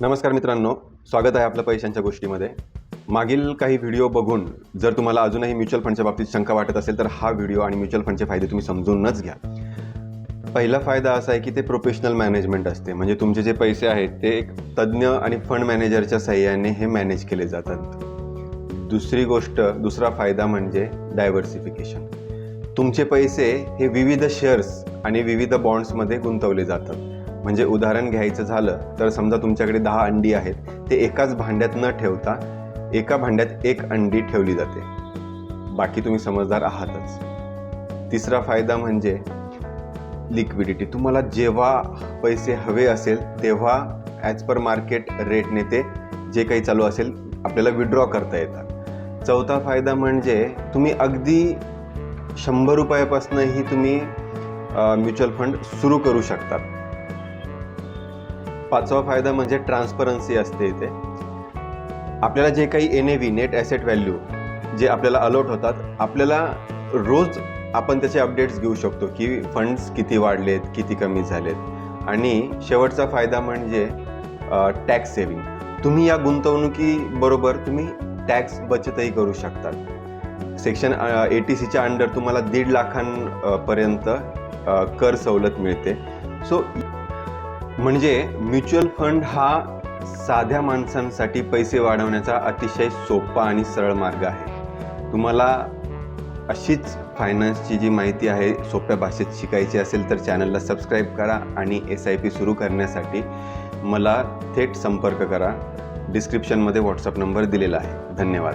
नमस्कार मित्रांनो स्वागत आहे आपलं पैशांच्या गोष्टीमध्ये. मागील काही व्हिडिओ बघून जर तुम्हाला अजूनही म्युच्युअल फंडच्या बाबतीत शंका वाटत असेल तर हा व्हिडिओ आणि म्युच्युअल फंडचे फायदे तुम्ही समजूनच घ्या. पहिला फायदा असा आहे की ते प्रोफेशनल मॅनेजमेंट असते. म्हणजे तुमचे जे पैसे आहेत ते एक तज्ज्ञ आणि फंड मॅनेजरच्या सहाय्याने हे मॅनेज केले जातात. दुसरी गोष्ट दुसरा फायदा म्हणजे डायव्हर्सिफिकेशन तुमचे पैसे हे विविध शेअर्स आणि विविध बॉन्ड्समध्ये गुंतवले जातात. म्हणजे उदाहरण घ्यायचं झालं तर समजा तुमच्याकडे दहा अंडी आहेत ते एकाच भांड्यात न ठेवता एका भांड्यात एक अंडी ठेवली जाते. बाकी तुम्ही समजदार आहातच. तिसरा फायदा म्हणजे लिक्विडिटी तुम्हाला जेव्हा पैसे हवे असेल तेव्हा ॲज पर मार्केट रेटने ते जे काही चालू असेल आपल्याला विड्रॉ करता येतात. चौथा फायदा म्हणजे तुम्ही अगदी शंभर रुपयापासूनही तुम्ही म्युच्युअल फंड सुरू करू शकतात. पाचवा फायदा म्हणजे ट्रान्सपरन्सी असते इथे. आपल्याला जे काही N A V net asset value जे आपल्याला अलॉट होतात आपल्याला रोज आपण त्याचे अपडेट्स घेऊ शकतो की फंड्स किती वाढलेत किती कमी झालेत. आणि शेवटचा फायदा म्हणजे टॅक्स सेविंग तुम्ही या गुंतवणुकीबरोबर तुम्ही टॅक्स बचतही करू शकतात सेक्शन ए टी सीच्या अंडर तुम्हाला दीड लाखांपर्यंत कर सवलत मिळते. सो म्हणजे म्युच्युअल फंड हा साध्या माणसांसाठी पैसे वाढवण्याचा अतिशय सोपा आणि सरळ मार्ग आहे. तुम्हाला अशीच फायनान्सची जी माहिती आहे सोप्या भाषेत शिकायची असेल तर चॅनलला सबस्क्राईब करा आणि एस आय पी सुरू करण्यासाठी मला थेट संपर्क करा. डिस्क्रिप्शनमध्ये व्हॉट्सअप नंबर दिलेला आहे. धन्यवाद.